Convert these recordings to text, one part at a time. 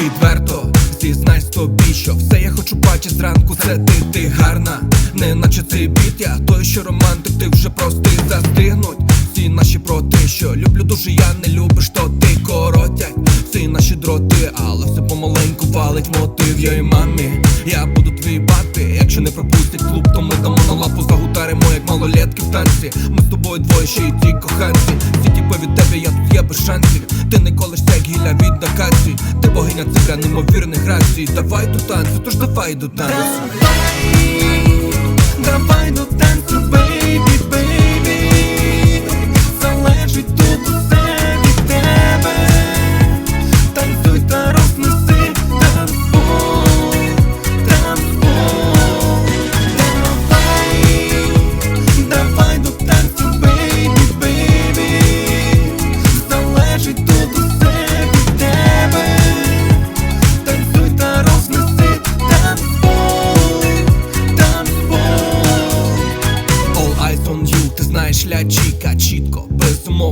відверто. Зізнай собі, що все я хочу бачити зранку, це ти, ти гарна, не наче цей біт, я той, що романтик, ти вже простий застигнуть. Всі наші проти, що люблю дуже, я не любиш, то ти коротять. Всі наші дроти, але все помаленьку валить мотив йої мамі. Я буду твій папі, якщо не пропустять клуб, то ми дамо на лапу загутаримо, як малолетки в танці. Ми з тобою двоє ще й ті коханці. Всі тіпи від тебе, я тут є без шансів. Ти не колишся, як гілля від акації. Ти богиня цифра неймовірних грацій. Давай до танцю, тож давай до танцю.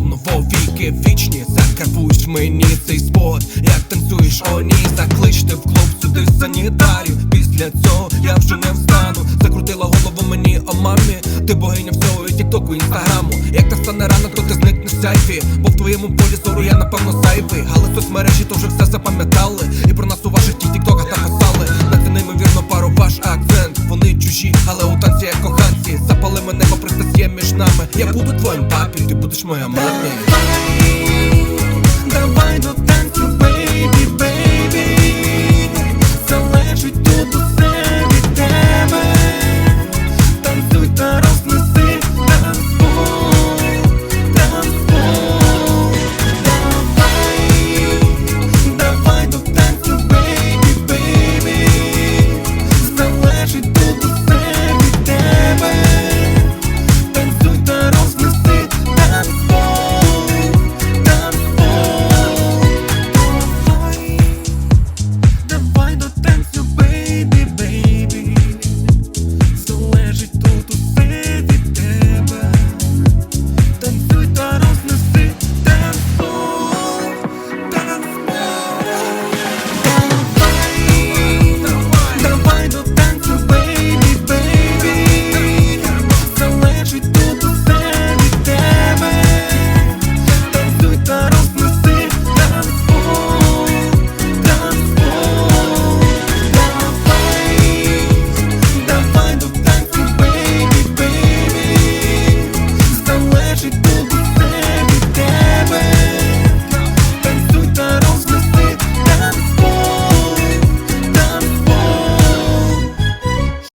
Безумовно, вовіки вічні. Закарбуєш мені цей спот, як танцюєш, о ні, закличте в клуб сюди санітарів. Після цього я вже не встану. Закрутила голову мені, о мамі Ти богиня всього і тіктоку, інстаграму. Як та стане ранок, то ти зникнеш сайфі. Бо в твоєму полі зору я напевно зайвий Але соцмережі то вже все запам'ятали. І про нас у ваших тіктоках написали нами. Я буду твоїм папі, ти будеш моя мати.